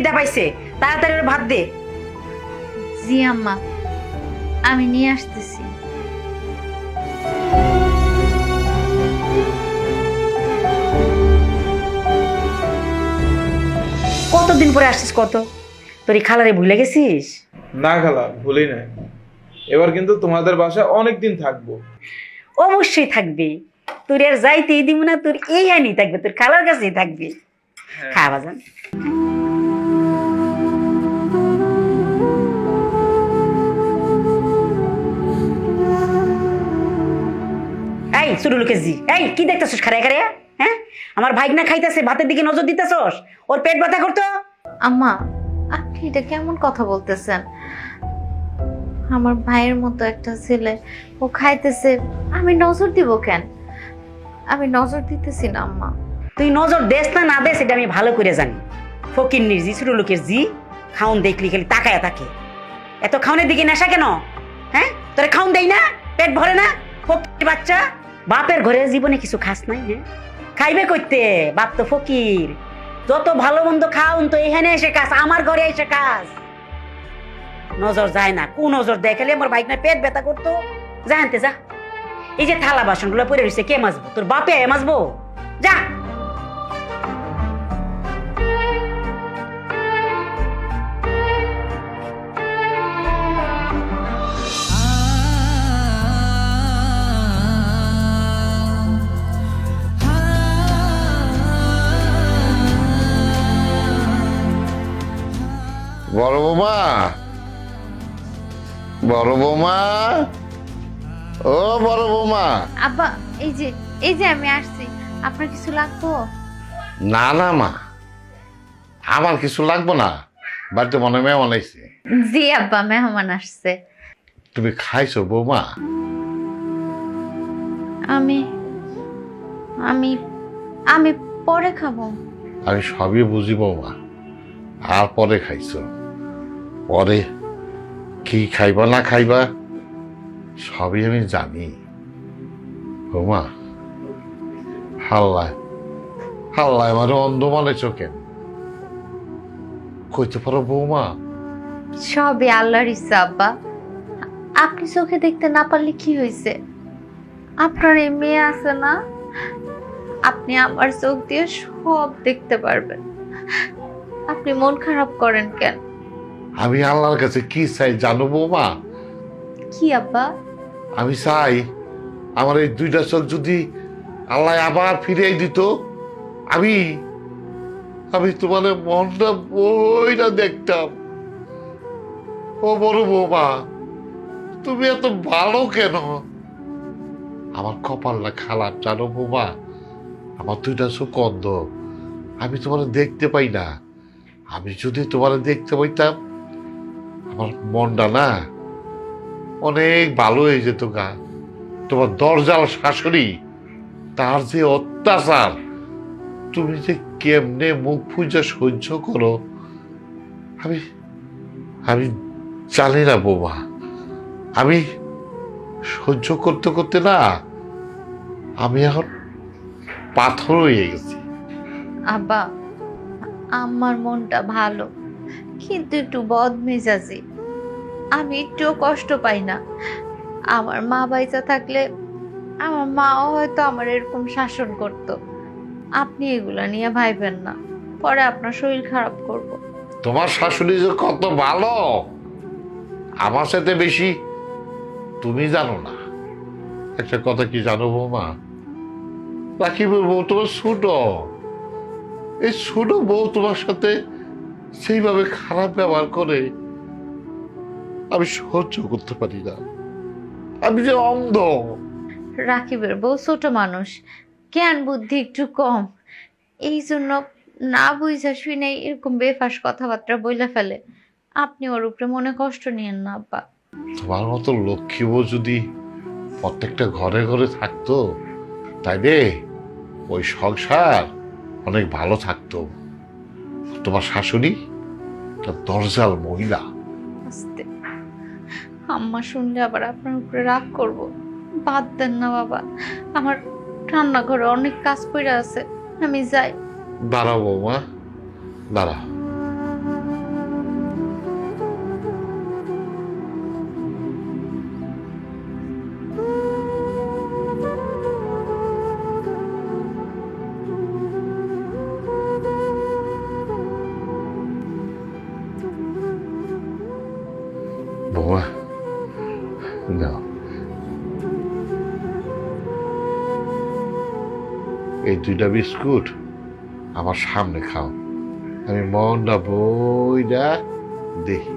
খিদা পাইছে। তাড়াতাড়ি ওর ভাত দে। জি আম্মা আমি নিয়ে আসতেছি। কতদিন পরে আসছিস কত? তোর এই খালারে ভুলে গেছিস? না খালা ভুলি নাই। এবার কিন্তু তোমাদের বাসায় অনেক দিন থাকব। অবশ্যই থাকবে। তোর আর যাইতেই দিব না তোর এই আনি থাকবে তোর খালার কাছেই থাকবে। খা বাজান। এই জি। এই কি দেখতেছস খারে খারে? হ্যাঁ? আমার ভাই না খাইতেছে ভাতের দিকে নজর দিতেছস? ওর পেট ব্যথা করতো? আম্মা আপনি এটা কেমন কথা বলতেছেন? আমার ভাইয়ের মতো একটা ছেলে ও খাইতেছে আমি নজর দিব কেন? আমি নজর দিতেছি না আম্মা। তুই নজর দেস না না দেস এটা আমি ভালো করে জানি। ফকির জি ছোট লোকের জি খাউন দেখলি খালি তাকায় থাকে। এত খাউনের দিকে নেশা কেন? হ্যাঁ? তোরে খাউন দেই না? পেট ভরে না? ফকির বাচ্চা? বাপের ঘরে জীবনে কিছু খাস নাই হ্যাঁ? খাইবে করতে বাপ তো ফকির। যত ভালো মন্দ খাওন তো এখানে এসে কাজ আমার ঘরে এসে কাজ নজর যায় না কোন নজর দেখালে আমার বাইক না পেট ব্যথা করতো। জানতে যা। এই যে থালা বাসনগুলো পরে রয়েছে কে মাজবো? তোর বাপে মাজবো? যা। বড় বৌমা। বড় বৌমা। ও বড় বৌমা। আব্বা এই যে এই যে আমি আসছি। আপনার কিছু লাগবো? না না মা। আমার কিছু লাগবো না। বাড়িতে মনে মেহমান আইছে। জি আব্বা মেহমান আসছে। তুমি খাইছো বৌমা? আমি আমি আমি পরে খাব। আমি সবই বুঝি বৌমা। আর পরে খাইছো। পরে কি খাইবা না খাইবা, সবই আমি জানি। বৌমা, হাল্লায় হাল্লায় মানে অন্ধ মানে চোখে। কইতে পারো বৌমা? সবই আল্লাহর ইচ্ছা, আব্বা। আপনি চোখে দেখতে না পারলে কি হয়েছে আপনার এই মেয়ে আছে না? আপনি আমার চোখ দিয়ে সব দেখতে পারবেন। আপনি মন খারাপ করেন কেন? আমি আল্লাহর কাছে কি চাই জানো বৌমা? কি আব্বা? আমি চাই আমার এই দুইটা চোখ যদি আল্লাহ আবার ফিরিয়ে দিত আমি আমি তোমার মনটা বইটা দেখতাম। ও বড় বৌমা তুমি এত ভালো কেন? আমার কপালটা খারাপ জানো বৌমা? আমার দুইটা চোখ অন্ধ আমি তোমার দেখতে পাই না। আমি যদি তোমার দেখতে পাইতাম আমার মনটা না অনেক ভালো হয়ে যেত গা। তোমার দরজাল শাশুড়ি, তার যে অত্যাচার, তুমি যে কেমনে মুখ পূজা সহ্য করো, আমি আমি জানি না বৌমা। আমি সহ্য করতে করতে না, আমি এখন পাথর হয়ে গেছি। আব্বা, আমার মনটা ভালো। কিন্তু একটু বদমেজাজি। আমি একটুও কষ্ট পাই না। আমার মা বাইচা থাকলে আমার মাও হয়তো আমার এরকম শাসন করত। আপনি এগুলা নিয়ে ভাইবেন না। পরে আপনার শরীর খারাপ করব। তোমার শাশুড়ি যে কত ভালো! আমার সাথে বেশি তুমি জানো না। একটা কথা কি জানো বৌমা? রাখিবের বউ তোমার ছোট। এই ছোট বউ তোমার সাথে সেইভাবে খারাপ ব্যবহার করে আমি সহ্য করতে পারি না। আমি যে অন্ধ। রাকিবের বউ ছোট মানুষ। জ্ঞান বুদ্ধি একটু কম। এই জন্য না বুঝা শুনে এরকম বেফাস কথাবার্তা বইলে ফেলে। আপনি ওর উপরে মনে কষ্ট নিয়েন না আব্বা। তোমার মতো লক্ষ্মী বউ যদি প্রত্যেকটা ঘরে ঘরে থাকতো তাই রে ওই সংসার অনেক ভালো থাকতো। তোমার শাশুড়ি? একটা দরজাল মহিলা। আস্তে। আম্মা শুনলে আবার আপনার উপরে রাগ করব। বাদ দেন না বাবা। আমার রান্নাঘরে অনেক কাজ পড়ে আছে। আমি যাই। দাঁড়াও বৌমা। দাঁড়াও No. এই দুইটা বিস্কুট আমার সামনে খাও আমি মনটা বইটা দেখি